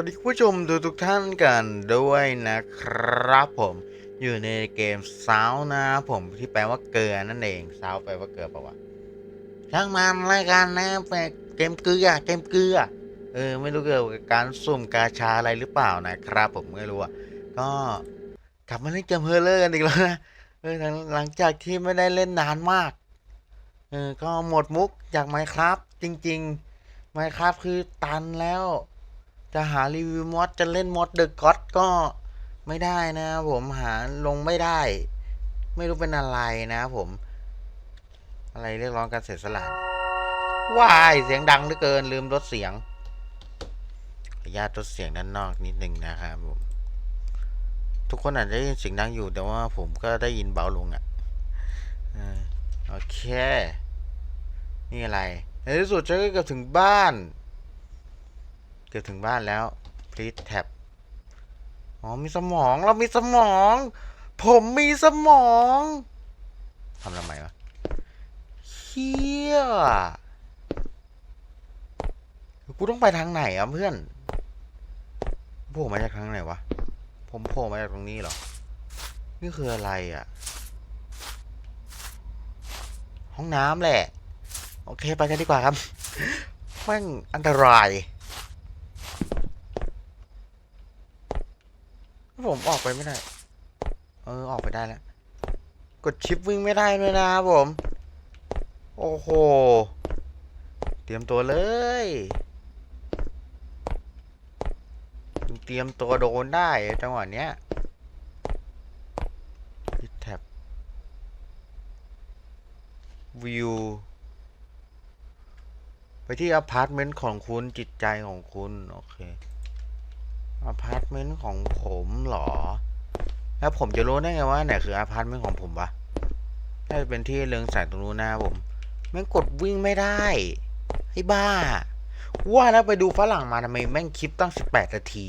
วัสดีผู้ชมทุกทุกท่านกันด้วยนะครับผมอยู่ในเกมซาวนะผมที่แปลว่าเกลือนั่นเองซาวแปลว่าเกลือปะวะช่างมันรายการนะแปลเกมเกลือเกมเกลือเออไม่รู้เกี่ยวกับการสุ่มกาชาอะไรหรือเปล่านะครับ ผมไม่รู้อะก็กลับมาเล่นเกมเฮอร์เลอร์กันอีกแล้วนะเออหลังหลังจากที่ไม่ได้เล่นนานมากเออก็หมดมุกจากไมครับจริง ๆ ไมครับคือตันแล้ว จะหารีวิวมอดจะเล่นมอดเดอะก็อดก็ไม่ได้นะผมหาลงไม่ได้ ไม่รู้เป็นอะไรนะผม อะไรเรียกร้องการเสียสละว้ายเสียงดังเหลือเกินลืมลดเสียงขออนุญาตลดเสียงด้านนอกนิดนึงนะครับผมทุกคนอาจจะได้ยินเสียงดังอยู่แต่ว่าผมก็ได้ยินเบาลงอะ่ะโอเค นี่อะไรในที่สุดฉันก็เกือบถึงบ้าน เกือบถึงบ้านแล้ว please tab อ๋อมีสมองเรามีสมอง ผมมีสมองทำทำไมวะเฮียกูต้องไปทางไหนอะเพื่อนโผล่มาจากทางไหนวะ ผมโผล่มาจากตรงนี้เหรอ นี่คืออะไรอะ ห้องน้ำแหละ โอเคไปกันดีกว่าครับแม่งอันตราย ผมออกไปไม่ได้ เออ ออกไปได้แล้ว กดชิปวิ่งไม่ได้ด้วยนะครับผม โอ้โห เตรียมตัวเลย เตรียมตัวโดนได้จังหวะเนี้ยพิแท็บวิวไปที่อพาร์ตเมนต์ของคุณจิตใจของคุณ โอเค อพาร์ตเมนต์ของผมเหรอ แล้วผมจะรู้ได้ไงว่าไหนคืออพาร์ตเมนต์ของผมวะน่าจะเป็นที่เรืองแสงตรงนู้นนะผมแม่งกดวิ่งไม่ได้ไอ้บ้า ว่าแล้วไปดูฝรั่งมาทำไมแม่งคลิปตั้ง 18 นาที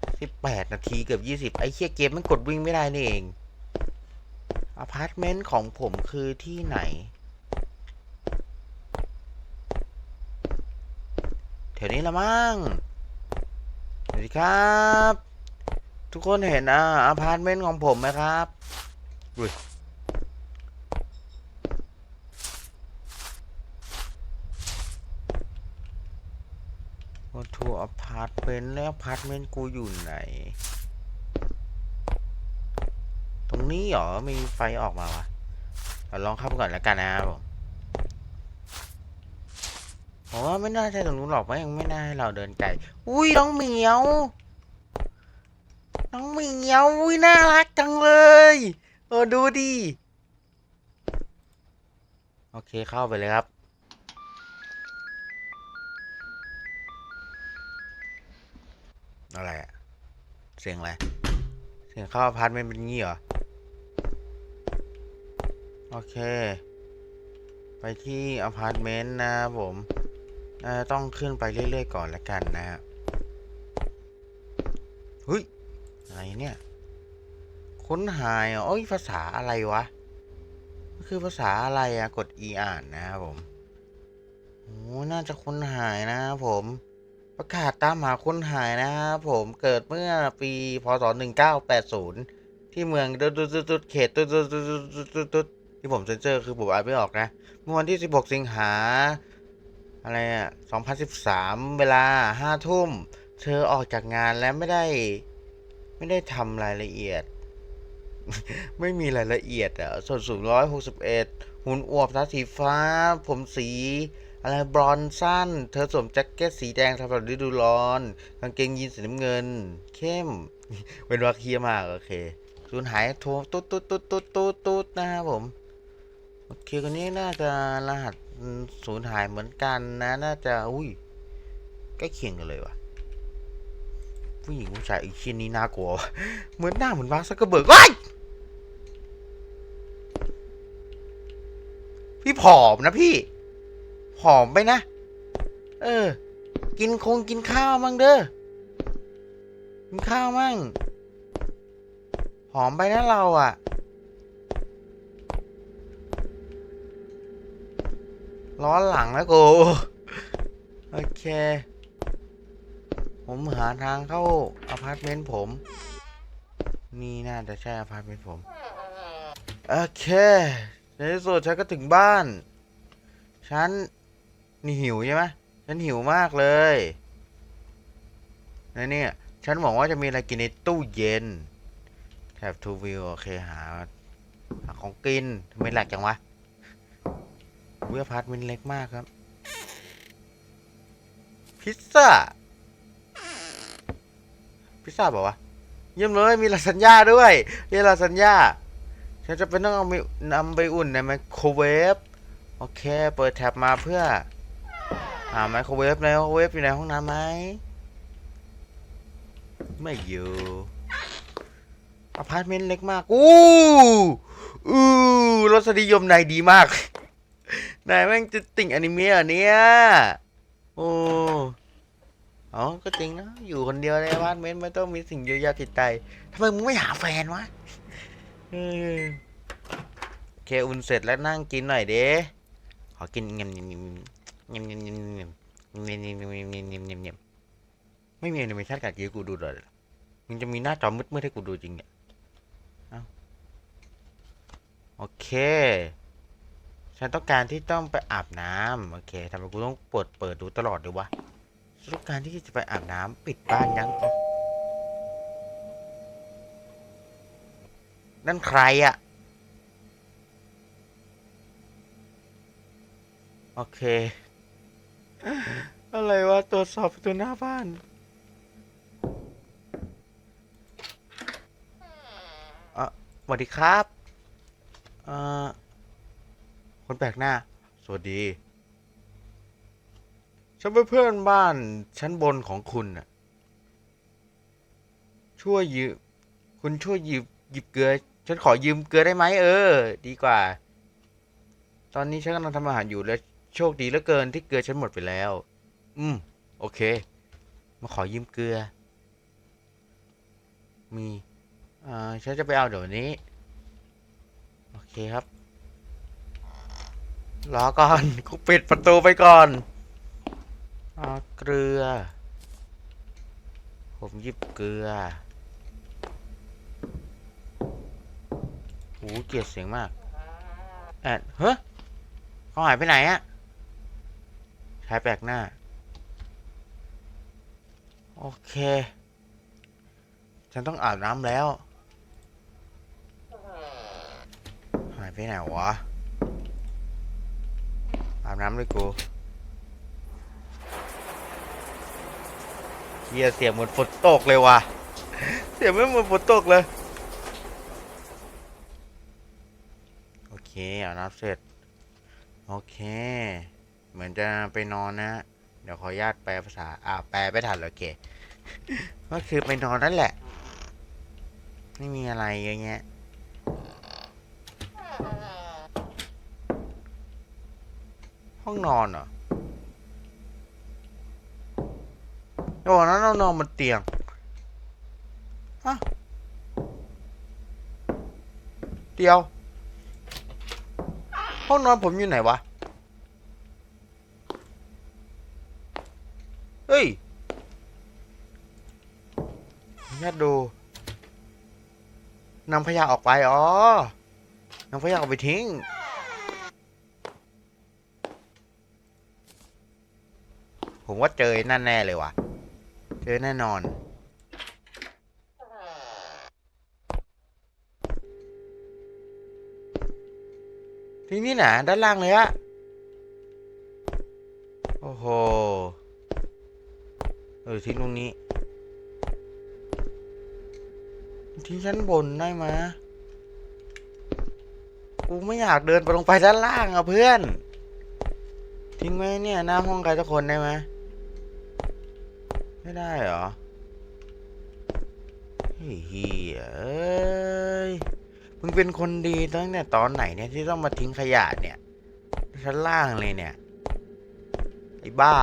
18 นาทีเกือบ 20 ไอ้เคียเกมแม่งกดวิ่งไม่ได้นี่เองอพาร์ตเมนต์ของผมคือที่ไหน แถวนี้ละมั้ง สวัสดีครับ ทุกคนเห็นอาอพาร์ตเมนต์ของผมไหมครับอุ้ยว่าทัวอพาร์ตเมนต์แล้วอพาร์ตเมนต์กูอยู่ไหน ตรงนี้เหรอ มีไฟออกมาวะเราลองเข้าไปก่อนแล้วกันนะครับผม ผมว่าไม่น่าใช่ตรงนู้นหรอกเพราะยังไม่น่าให้เราเดินไกลอุ้ยน้องเหมียว น้องเหมียวอุ้ยน่ารักจังเลยเออดูดิโอเคเข้าไปเลยครับอะไรอะเสียงอะไร เสียงเข้าอพาร์ตเมนต์เป็นงี้เหรอ โอเค ไปที่อพาร์ตเมนต์นะครับผม ต้องขึ้นไปเรื่อยๆก่อนละกันนะฮะเฮ้ยอะไรเนี่ย ค้นหายเหรอโอ้ยภาษาอะไรวะมันคือภาษาอะไรอะกด e อ่านนะครับผมโอ้น่าจะค้นหายนะครับผมประกาศตามหาคนหายนะครับผมเกิดเมื่อปี พศ 1980 ที่เมืองตุ๊ดตุ๊ดตุ๊ดตุ๊ดเขตตุ๊ดตุ๊ดตุ๊ดตุ๊ดตุ๊ดตุ๊ดที่ผมเซ็นเซอร์คือผมอ่านไม่ออกนะเมื่อวันที่ 16 สิงหา อะไรอะ2013 เวลา5ทุ่ม เธอออกจากงานแล้วไม่ได้ ไม่ได้ทำรายละเอียด ไม่มีรายละเอียดอะ ส่วนสูง161 หุ่นอวบตาสีฟ้า ผมสี อะไรบรอนซ์สั้น เธอสวมแจ็คเก็ตสีแดงสำหรับฤดูร้อน กางเกงยีนสีน้ำเงิน เข้มเป็นวักเคียมาก โอเคสูญหายโทรตุ๊ดตุ๊ดตุ๊ดตุ๊ดตุ๊ดตุ๊ดนะครับผม โอเคคนนี้น่าจะรหัส สูญหายเหมือนกันนะ น่าจะอุ้ยใกล้เคียงกันเลยวะผู้หญิงผู้ชายอีกชิ้นนี้น่ากลัว เหมือนหน้าเหมือนมาร์คซักเกอร์เบิร์กว้ายพี่ผอมนะพี่ ผอมไปนะ เออ กินคงกินข้าวมั่งเด้อ กินข้าวมั่งผอมไปนะเราอะ ร้อหลังแล้วกูโอเค ผมหาทางเข้าอพาร์ตเมนต์ผม นี่น่าจะใช่อพาร์ตเมนต์ผม โอเค ในที่สุดฉันก็ถึงบ้าน ฉัน นี่หิวใช่ไหมฉันหิวมากเลยแล้วเนี่ย ฉันหวังว่าจะมีอะไรกินในตู้เย็นแถบทูวิวโอเคหาหาของกินทำไมแหลกจังวะ วิอพาร์ตเมนต์เล็กมากครับ พิซซ่า พิซซ่าบอกว่าเยี่ยมเลยมีลาซานญ่าด้วยมีลาซานญ่าฉันจะไปต้องเอาไปนำไปอุ่นในไมโครเวฟโอเค เปิดแท็บมาเพื่อหาไมโครเวฟในไมโครเวฟอยู่ในห้องน้ำไหมไม่อยู่อพาร์ตเมนต์เล็กมาก อู้อู้รสนิยมนายดีมาก นายแม่งจะติ่งอนิเมะเหรอเนี่ย โอ้อ๋อก็จริงนะ อยู่คนเดียวในอพาร์ตเมนไม่ต้องมีสิ่งเยียวยาจิตใจทำไมมึงไม่หาแฟนวะเออโอเคอุ่นเสร็จแล้วนั่งกินหน่อยเด้ขอกินเงียบเงียบเงียบเงียบเงียบเงียบเงียบเงียบเงียบเงียบเงียบเงียบเงียบเงียบเงียบไม่มีอนิเมชันกัดเยอะกูดูเลยมึงจะมีหน้าจอมืดๆให้กูดูจริงเนี่ย เอ้า โอเค ฉันต้องการที่ต้องไปอาบน้ำโอเคทำไมกูต้องเปิดเปิดดูตลอดเลยวะต้องการที่จะไปอาบน้ำปิดบ้านยังนั่นใครอะโอเค อะไรวะตรวจสอบประตัวหน้าบ้านอะสวัสดีครับอ่อ คนแปลกหน้า สวัสดี ฉันเป็นเพื่อนบ้านชั้นบนของคุณน่ะ ช่วยยืม คุณช่วยหยิบหยิบเกลือ ฉันขอยืมเกลือได้ไหมเออ ดีกว่า ตอนนี้ฉันกำลังทำอาหารอยู่และโชคดีเหลือเกินที่เกลือฉันหมดไปแล้ว อืม โอเค มาขอยืมเกลือ มีอ่าฉันจะไปเอาเดี๋ยวนี้ โอเคครับ รอก่อนกูปิดประตูไปก่อนเอาเกลือ ผมหยิบเกลือโหเกลียดเสียงมากแอดเฮ้ยเขาหายไปไหนอะชายแปลกหน้า โอเค ฉันต้องอาบน้ำแล้ว หายไปไหนวะ อาบน้ำด้วยกูเฮียเสียงเหมือนฝนตกเลยว่ะ เสียงไม่เหมือนฝนตกเลย โอเคอาบน้ำเสร็จ โอเค เหมือนจะไปนอนนะ เดี๋ยวขออนุญาตแปลภาษา อ่าแปลไม่ทันเลยโอเคก็คือไปนอนนั่นแหละ ไม่มีอะไรเยอะแยะ องนอนเหรอโอ้นั้นเรานอนบนเตียงฮะเดียว ห้องนอนผมอยู่ไหนวะ เฮ้ยญาตดูนำขยะออกไป อ๋อนำขยะออกไปทิ้ง ผมว่าเจอนั่นแน่เลยว่ะ เจอแน่นอน ที่นี่นะด้านล่างเลยอะโอ้โห เออทิ้งตรงนี้ ทิ้งชั้นบนได้ไหมกูไม่อยากเดินไปลงไปด้านล่างอะเพื่อน ทิ้งไว้เนี่ย หน้าห้องใครสักคนได้ไหม ไม่ได้เหรอเฮียเอ้ย มึงเป็นคนดีตั้งแต่ตอนไหนเนี่ยที่ต้องมาทิ้งขยะเนี่ย ชั้นล่างเลยเนี่ย ไอ้บ้า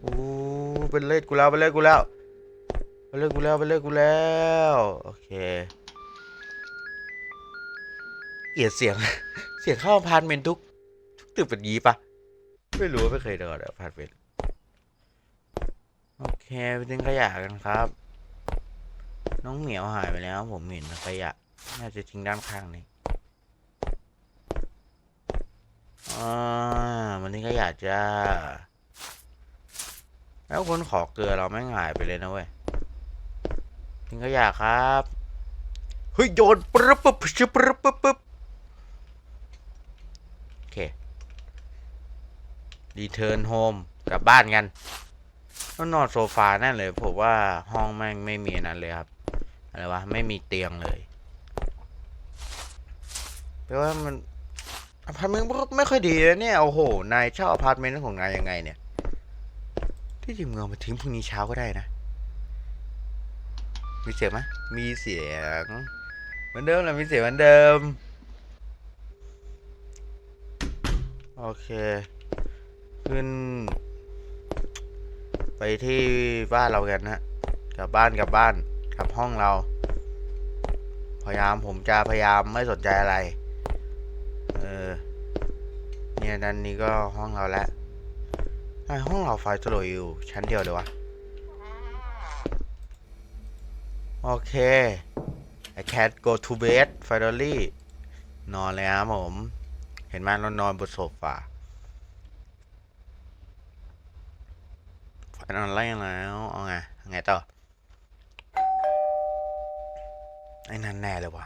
โอ้เป็นเลือดกูแล้วเป็นเลือดกูแล้วเป็นเลือดกูแล้วเป็นเลือดกูแล้ว โอเคเกลียดเสียง เสียงเข้าพาร์ตเมนทุก ทุกตึกเป็นยี้ปะ ไม่รู้ไม่เคยนอนอพาร์ตเมนต์ไปทิ้งขยะกันครับ น้องเหมียวหายไปแล้ว ผมเห็นขยะ น่าจะทิ้งด้านข้างนี้อ่ามันทิ้งขยะจ้า แล้วคนขอเกลือเราไม่หายไปเลยนะเว้ย ทิ้งขยะครับ เฮ้ยโยนปึ๊บปึ๊บปึ๊บปึ๊บปึ๊บปึ๊บโอเค รีเทิร์นโฮมกลับบ้านกันก็นอนโซฟาแน่เลยผมว่าห้องแม่งไม่มีนั้นเลยครับ อะไรวะ ไม่มีเตียงเลยแปลว่ามันอพาร์ตเมนต์ไม่ค่อยดีนะเนี่ย โอ้โห นายเช่าอพาร์ตเมนต์ของนายยังไงเนี่ย ที่จริงมึงเอามาทิ้งพรุ่งนี้เช้าก็ได้นะ มีเสียงไหมมีเสียงเหมือนเดิมแหละมีเสียงเหมือนเดิม โอเค ขึ้น ไปที่บ้านเรากันนะกลับบ้านกลับบ้านกลับห้องเรา พยายามผมจะพยายามไม่สนใจอะไร เออ เนี่ยด้านนี้ก็ห้องเราแล้วไอห้องเราไฟสโลว์อยู่ ชั้นเดียวเลยวะ โอเค I can go to bed finally นอนเลยครับผม เห็นไหมเรานอนบนโซฟา ไฟนอนไล่แล้วเอาไงไงต่อไอ้นั่นแน่เลยวะ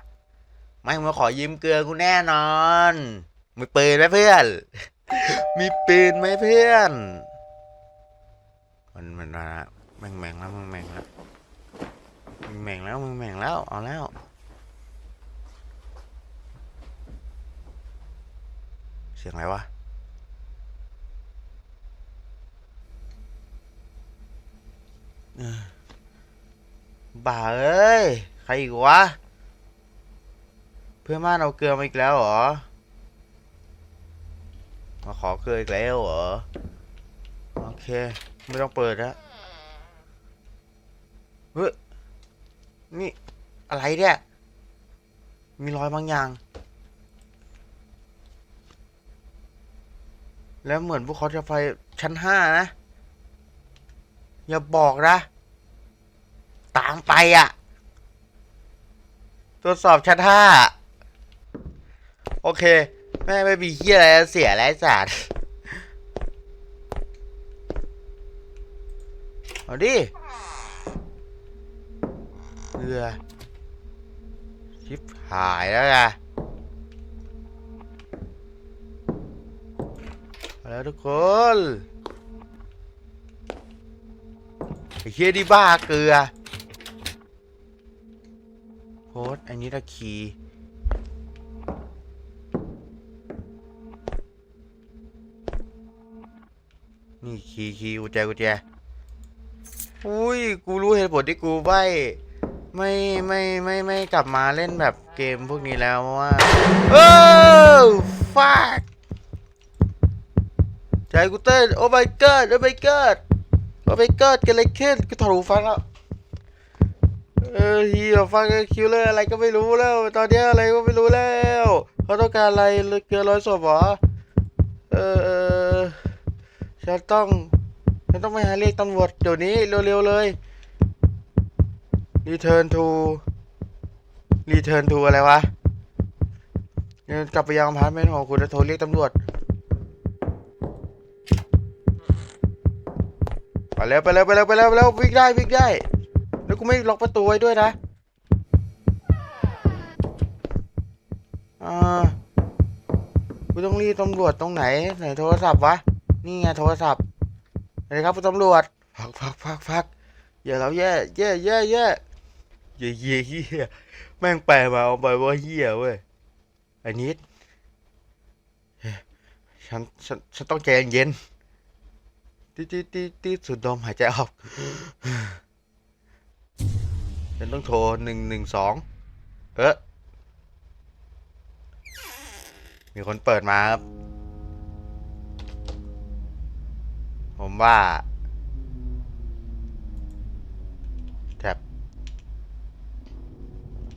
ไม่มาขอยืมเกลือกูแน่นอน มีปืนไหมเพื่อน มีปืนไหมเพื่อน มันมันมาละแม่งแม่งแล้วแม่งแม่งแล้วมึงแม่งแล้วมึงแม่งแล้วเอาแล้วเสียงอะไรวะเออ บ้าเอ้ย ใครอีกวะ เพื่อนบ้านเอาเกลือมาอีกแล้วเหรอ มาขอเกลืออีกแล้วเหรอ โอเค ไม่ต้องเปิดแล้วเฮ้ย นี่อะไรเนี่ย มีรอยบางอย่าง แล้วเหมือนพวกเขาจะไปชั้นห้านะ อย่าบอกนะ ตามไปอะ ตรวจสอบชั้นห้าโอเค แม่ไม่มีเฮียอะไรเสียแล้วไอ้สัตว์เอาดิเรือชิบหายแล้วไงแล้วทุกคน เฮียดีบ้าเกลือโพสอันนี้ตะคีนี่คีคีกุญแจกุญแจอุ้ย กูรู้เหตุผลที่กูใบไม่ไม่ไม่ไม่กลับมาเล่นแบบเกมพวกนี้แล้วเพราะว่าเออฟากใจกูเต้นโอ้ my god โอ้ my god โอ้ my god เกิดอะไรขึ้นกูถอดหูฟังแล้วเออฮียฟังคิวเลอร์อะไรก็ไม่รู้แล้ว ตอนเนี้ยอะไรก็ไม่รู้แล้วเขาต้องการอะไรเกินร้อยศพเหรอเออฉันต้องฉันต้องไปหาเรียกตำรวจเดี๋ยวนี้เร็วๆเลย Return to Return to อะไรวะเนี่ยกลับไปยังพาร์ตเมนต์ของคุณจะโทรเรียกตำรวจ ไปแล้วไปแล้วไปแล้วไปแล้วไปแล้ววิ่งได้วิ่งได้ แล้วกูไม่ล็อกประตูไว้ด้วยนะอ่ากูต้องรีบตำรวจตรงไหนไหนโทรศัพท์วะนี่ไงโทรศัพท์ไหนครับคุณตำรวจพักพักพักพักอย่าเราแย่แย่แย่แย่เย่เย่เฮียแม่งแปลมาเอาไปว่าเฮียเว้ยไอ้นิดเฮ้ยฉันฉันฉันต้องใจเย็น ตีตีตีตีสูดดมหายใจออกฉันต้องโทรหนึ่งหนึ่งสองเออมีคนเปิดมาครับ ผมว่าแท็บ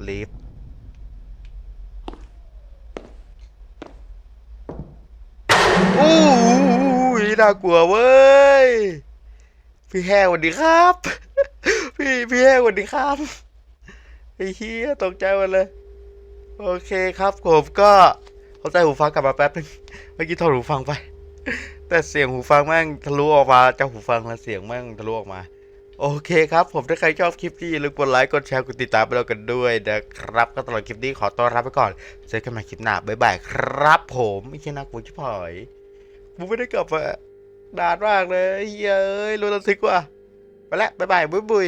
ลีฟอู้ ยน่ากลัวเว้ย พี่แห้วสวัสดีครับ พี่พี่แห้วสวัสดีครับไอ้เฮียตกใจหมดเลย โอเคครับผมก็เขาใส่หูฟังกลับมาแป๊บนึงเมื่อกี้ถอดหูฟังไป แต่เสียงหูฟังแม่งทะลุออกมาจากหูฟังแล้วเสียงแม่งทะลุออกมา โอเคครับ ผมถ้าใครชอบคลิปนี้อย่าลืมกดไลค์กดแชร์กดติดตามไปเรากันด้วยนะครับ ก็ตลอดคลิปนี้ขอต้อนรับไปก่อนเจอกันใหม่คลิปหน้าบ๊ายบายครับผมไม่ใช่นักบุญชิบหา ยกูไม่ได้กลับมานานมากเลยเฮ้ยเอ้ยรู้ระทึกว่ะไปละบ๊ายบายบุ้ยบุย